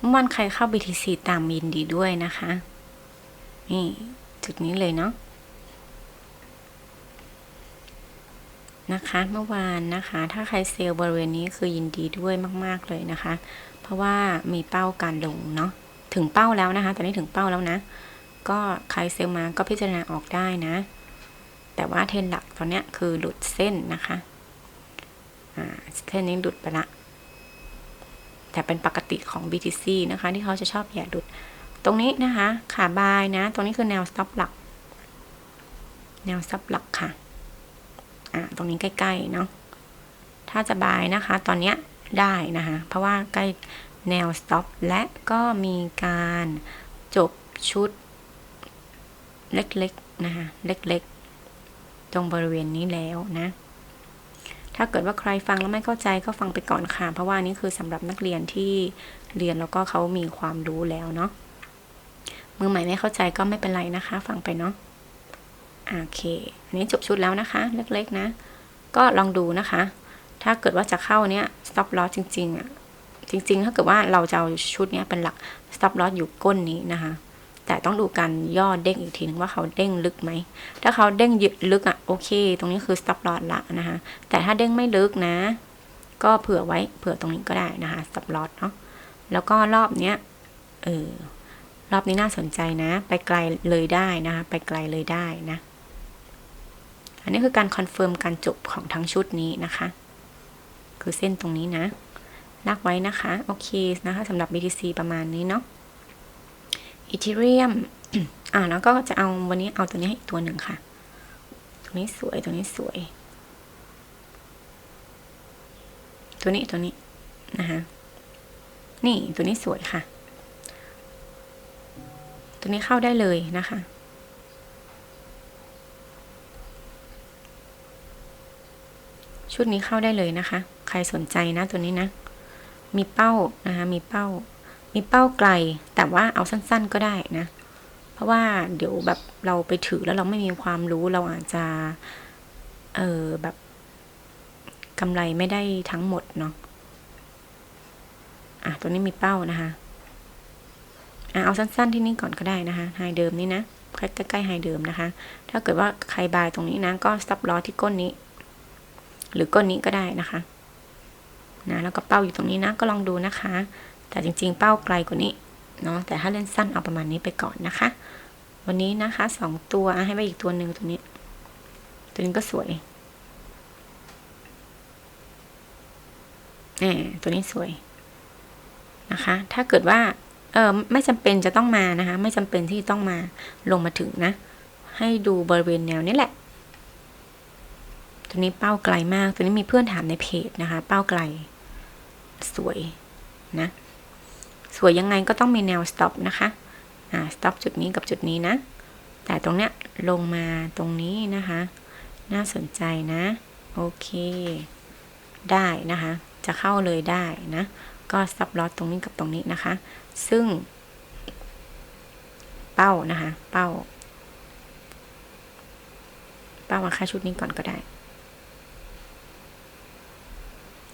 เมื่อวันใครเข้า BTC ตามยินดีด้วยนะคะ นี่ จุดนี้เลยเนาะนะคะเมื่อวานนะคะ ถ้าใครเซลล์บริเวณนี้คือยินดีด้วยมาก ๆ เลยนะคะ เพราะว่ามีเป้าการลงเนาะถึงเป้าแล้วนะคะ ตอนนี้ถึงเป้าแล้วนะ ก็ใครเซลล์มาก็พิจารณาออกได้นะ แต่ว่าเทรนหลักตอนนี้คือหลุดเส้นนะคะอ่าเส้นนี้หลุดไปละ แต่เป็นปกติของ BTC นะคะ ที่เขาจะชอบแย่หลุด ตรงนี้นะคะ ขาบายนะ ตรงนี้คือแนว stop หลัก แนว stop หลักค่ะ อ่า ตรงนี้ใกล้ๆเนาะ ถ้าจะบายนะคะ ตอนเนี้ยได้นะคะ เพราะว่าใกล้แนว stop และก็มีการจบชุดเล็กๆนะคะ เล็กๆ ตรงบริเวณนี้แล้วนะ ถ้าเกิดว่าใครฟังแล้วไม่เข้าใจก็ฟังไปก่อนค่ะ เพราะว่านี่คือสำหรับนักเรียนที่เรียนแล้วก็เขามีความรู้แล้วเนาะมือใหม่ไม่เข้าใจก็ไม่เป็นไรนะคะ ฟังไปเนาะโอเคอันนี้จบชุดแล้วนะคะ เล็กๆนะ ก็ลองดูนะคะ ถ้าเกิดว่าจะเข้าเนี้ย stop loss จริงๆอะจริง ๆ ถ้าเกิดว่าเราจะเอาชุดเนี้ยเป็นหลัก stop loss อยู่ก้นนี้นะคะ แต่ต้องดูการย่อเด้งอีกทีนึงว่าเขาเด้งลึกไหม ถ้าเขาเด้งลึกอะโอเค ตรงนี้คือ stop loss ละนะคะ แต่ถ้าเด้งไม่ลึกนะ ก็เผื่อไว้เผื่อตรงนี้ก็ได้นะคะ stop loss เนาะ แล้วก็รอบเนี้ยเออรอบนี้น่าสนใจนะ ไปไกลเลยได้นะคะ ไปไกลเลยได้นะ อันนี้คือการคอนเฟิร์มการจบของทั้งชุดนี้นะคะ คือเส้นตรงนี้นะลากไว้นะคะ โอเคนะคะสำหรับ BTC ประมาณนี้เนาะ อีเทเรียมอ่าแล้วก็จะเอาวันนี้เอาตัวนี้ให้อีกตัวหนึ่งค่ะ ตัวนี้สวยตัวนี้สวย ตัวนี้ตัวนี้นะคะนี่ตัวนี้สวยค่ะ ตัวนี้เข้าได้เลยนะคะชุดนี้เข้าได้เลยนะคะ ใครสนใจนะตัวนี้นะ มีเป้านะคะ มีเป้า มีเป้าไกลแต่ว่าเอาสั้นๆก็ได้นะ เพราะว่าเดี๋ยวแบบเราไปถือแล้วเราไม่มีความรู้เราอาจจะ เออแบบกำไรไม่ได้ทั้งหมดเนาะอะตัวนี้มีเป้านะคะอะเอาสั้นๆที่นี่ก่อนก็ได้นะคะไฮเดิมนี่นะใกล้ๆไฮเดิมนะคะ ถ้าเกิดว่าใครบายตรงนี้นะก็ stop loss ที่ก้นนี้ หรือก้นนี้ก็ได้นะคะนะแล้วก็เป้าอยู่ตรงนี้นะก็ลองดูนะคะ แต่จริงๆ เป้าไกลกว่านี้เนาะแต่ถ้าเล่นสั้นเอาประมาณนี้ไปก่อนนะคะ วันนี้นะคะสองตัวให้ไปอีกตัวหนึ่งตัวนี้ ตัวนี้ก็สวยแหมตัวนี้สวยนะคะ ถ้าเกิดว่าเออไม่จำเป็นจะต้องมานะคะ ไม่จำเป็นที่ต้องมาลงมาถึงนะ ให้ดูบริเวณแนวนี้แหละ ตัวนี้เป้าไกลมาก ตัวนี้มีเพื่อนถามในเพจนะคะ เป้าไกล สวยนะ สวยยังไงก็ต้องมีแนว stop นะคะ อ่า stop จุดนี้กับจุดนี้นะ แต่ตรงเนี้ยลงมาตรงนี้นะคะ น่าสนใจนะ โอเค ได้นะคะ จะเข้าเลยได้นะ ก็ stop loss ตรงนี้กับตรงนี้นะคะ ซึ่ง เป้านะคะ เป้า เป้ามาค่าชุดนี้ก่อนก็ได้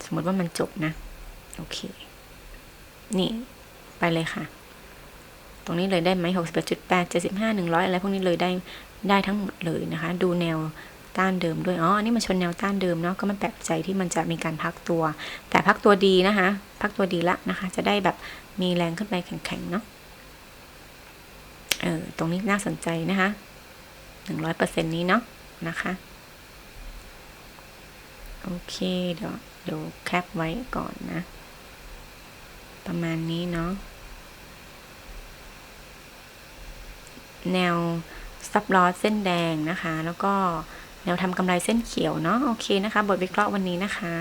สมมติว่ามันจบนะ โอเค นี่ ไปเลยค่ะ ตรงนี้เลยได้ไหมหกสิบแปดจุดแปดเจ็ดสิบห้าหนึ่งร้อยอะไรพวกนี้เลยได้ได้ทั้งหมดเลยนะคะ ดูแนวต้านเดิมด้วย อ๋อ นี่มันชนแนวต้านเดิมเนาะ ก็ไม่แปลกใจที่มันจะมีการพักตัว แต่พักตัวดีนะคะ พักตัวดีละนะคะ จะได้แบบมีแรงขึ้นไปแข็งๆเนาะ เออ ตรงนี้น่าสนใจนะคะหนึ่งร้อยเปอร์เซ็นต์นี้เนาะนะคะ โอเค เดี๋ยวเดี๋ยวแคปไว้ก่อนนะ ประมาณนี้เนาะ แนวซับลอสเส้นแดงนะคะ แล้วก็แนวทำกำไรเส้นเขียวเนาะ โอเคนะคะ บทวิเคราะห์วันนี้นะคะ